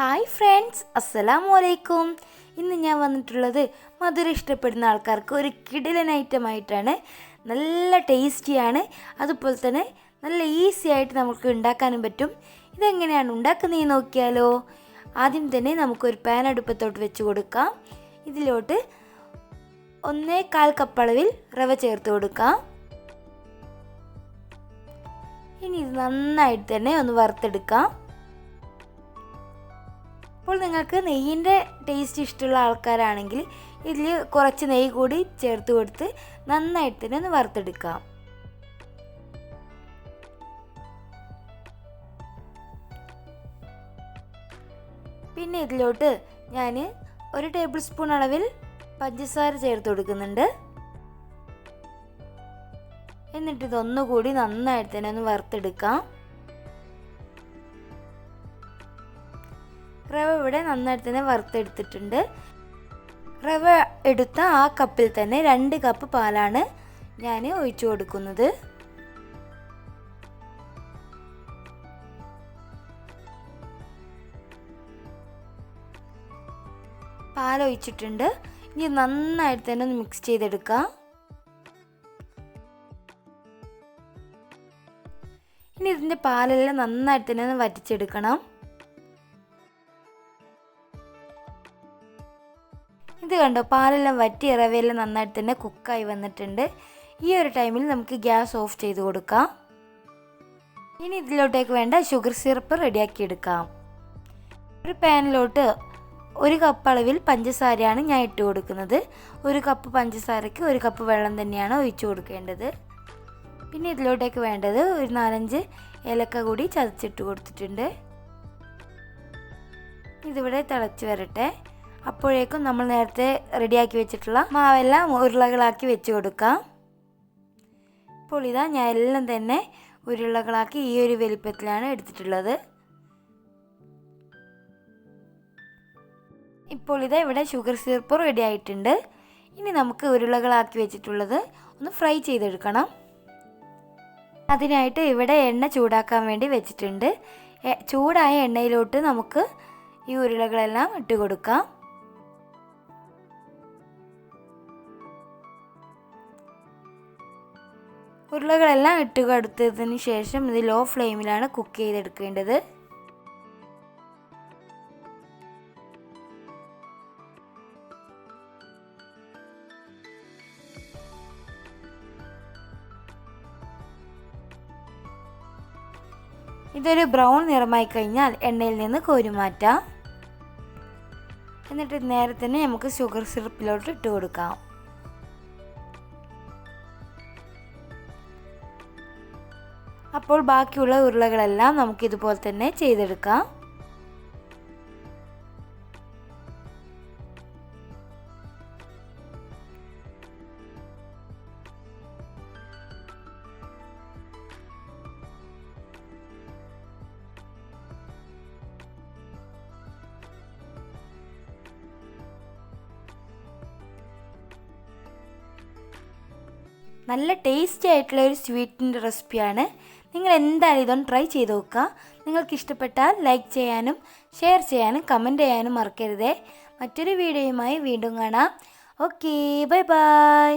Hi friends അസ്സലാം വലൈക്കും ഇന്ന് ഞാൻ വന്നിട്ടുള്ളത് മധുരം ഇഷ്ടപ്പെടുന്ന ആൾക്കാർക്ക് ഒരു കിടിലൻ ഐറ്റം ആയിട്ടാണ് നല്ല ടേസ്റ്റിയാണ്. അതുപോലെ തന്നെ നല്ല ഈസി ആയിട്ട് നമുക്ക് ഉണ്ടാക്കാനും പറ്റും. ഇതെങ്ങനെയാണ് ഉണ്ടാക്കുന്നത് നോക്കിയാലോ? ആദ്യം തന്നെ നമുക്കൊരു പാൻ അടുപ്പത്തോട്ട് വെച്ച് കൊടുക്കാം. ഇതിലോട്ട് ഒന്നേ കാൽ കപ്പളവിൽ റവ ചേർത്ത് കൊടുക്കാം. ഇനി ഇത് നന്നായിട്ട് തന്നെ ഒന്ന് വറുത്തെടുക്കാം. അപ്പോൾ നിങ്ങൾക്ക് നെയ്യിന്റെ ടേസ്റ്റ് ഇഷ്ടമുള്ള ആൾക്കാരാണെങ്കിൽ ഇതിൽ കുറച്ച് നെയ്യ് കൂടി ചേർത്ത് കൊടുത്ത് നന്നായിട്ട് തന്നെ ഒന്ന് വറുത്തെടുക്കാം. പിന്നെ ഇതിലോട്ട് ഞാൻ ഒരു ടേബിൾ സ്പൂൺ അളവിൽ പഞ്ചസാര ചേർത്ത് കൊടുക്കുന്നുണ്ട്. എന്നിട്ട് ഇതൊന്നുകൂടി നന്നായിട്ട് തന്നെ ഒന്ന് വറുത്തെടുക്കാം. റവ ഇവിടെ നന്നായിട്ട് തന്നെ വറുത്തെടുത്തിട്ടുണ്ട്. റവ എടുത്ത ആ കപ്പിൽ തന്നെ രണ്ട് കപ്പ് പാലാണ് ഞാൻ ഒഴിച്ചു കൊടുക്കുന്നത്. പാലൊഴിച്ചിട്ടുണ്ട്. ഇനി നന്നായിട്ട് തന്നെ ഒന്ന് മിക്സ് ചെയ്തെടുക്കാം. ഇനി ഇതിന്റെ പാലെല്ലാം നന്നായിട്ട് തന്നെ ഒന്ന് വറ്റിച്ചെടുക്കണം. ഇത് കണ്ടോ? പാലെല്ലാം വറ്റി ഇറവയെല്ലാം നന്നായിട്ട് തന്നെ കുക്കായി വന്നിട്ടുണ്ട്. ഈ ഒരു ടൈമിൽ നമുക്ക് ഗ്യാസ് ഓഫ് ചെയ്ത് കൊടുക്കാം. ഇനി ഇതിലോട്ടേക്ക് വേണ്ട ഷുഗർ സിറപ്പ് റെഡിയാക്കി എടുക്കാം. ഒരു പാനിലോട്ട് ഒരു കപ്പ് അളവിൽ പഞ്ചസാരയാണ് ഞാൻ ഇട്ട് കൊടുക്കുന്നത്. ഒരു കപ്പ് പഞ്ചസാരയ്ക്ക് ഒരു കപ്പ് വെള്ളം തന്നെയാണ് ഒഴിച്ചു കൊടുക്കേണ്ടത്. പിന്നെ ഇതിലോട്ടേക്ക് വേണ്ടത് ഒരു നാലഞ്ച് ഏലക്ക കൂടി ചതച്ചിട്ട് കൊടുത്തിട്ടുണ്ട്. ഇതിവിടെ തിളച്ച് വരട്ടെ. അപ്പോഴേക്കും നമ്മൾ നേരത്തെ റെഡിയാക്കി വെച്ചിട്ടുള്ള മാവെല്ലാം ഉരുളകളാക്കി വെച്ച് കൊടുക്കാം. ഇപ്പോൾ ഇതാ ഞാൻ എല്ലാം തന്നെ ഉരുളകളാക്കി ഈ ഒരു വലിപ്പത്തിലാണ് എടുത്തിട്ടുള്ളത്. ഇപ്പോൾ ഇതാ ഇവിടെ ഷുഗർ സിറപ്പ് റെഡി ആയിട്ടുണ്ട്. ഇനി നമുക്ക് ഉരുളകളാക്കി വെച്ചിട്ടുള്ളത് ഒന്ന് ഫ്രൈ ചെയ്തെടുക്കണം. അതിനായിട്ട് ഇവിടെ എണ്ണ ചൂടാക്കാൻ വേണ്ടി വെച്ചിട്ടുണ്ട്. ചൂടായ എണ്ണയിലോട്ട് നമുക്ക് ഈ ഉരുളകളെല്ലാം ഇട്ട് കൊടുക്കാം. ഉരുളകളെല്ലാം ഇട്ട് കൊടുത്തതിന് ശേഷം ഇത് ലോ ഫ്ലെയിമിലാണ് കുക്ക് ചെയ്തെടുക്കേണ്ടത്. ഇതൊരു ബ്രൗൺ നിറമായി കഴിഞ്ഞാൽ എണ്ണയിൽ നിന്ന് കോരുമാറ്റാം എന്നിട്ട് നേരെ തന്നെ നമുക്ക് ഷുഗർ സിറപ്പിലോട്ട് ഇട്ട് കൊടുക്കാം. അപ്പോൾ ബാക്കിയുള്ള ഉരുളകളെല്ലാം നമുക്ക് ഇതുപോലെ തന്നെ ചെയ്തെടുക്കാം. നല്ല ടേസ്റ്റി ആയിട്ടുള്ള ഒരു സ്വീറ്റിന്റെ റെസിപ്പിയാണ് നിങ്ങൾ എന്തായാലും ഇതൊന്ന് ട്രൈ ചെയ്ത് നോക്കുക. നിങ്ങൾക്ക് ഇഷ്ടപ്പെട്ടാൽ ലൈക്ക് ചെയ്യാനും ഷെയർ ചെയ്യാനും കമന്റ് ചെയ്യാനും മറക്കരുതേ. മറ്റൊരു വീഡിയോയുമായി വീണ്ടും കാണാം. Okay bye bye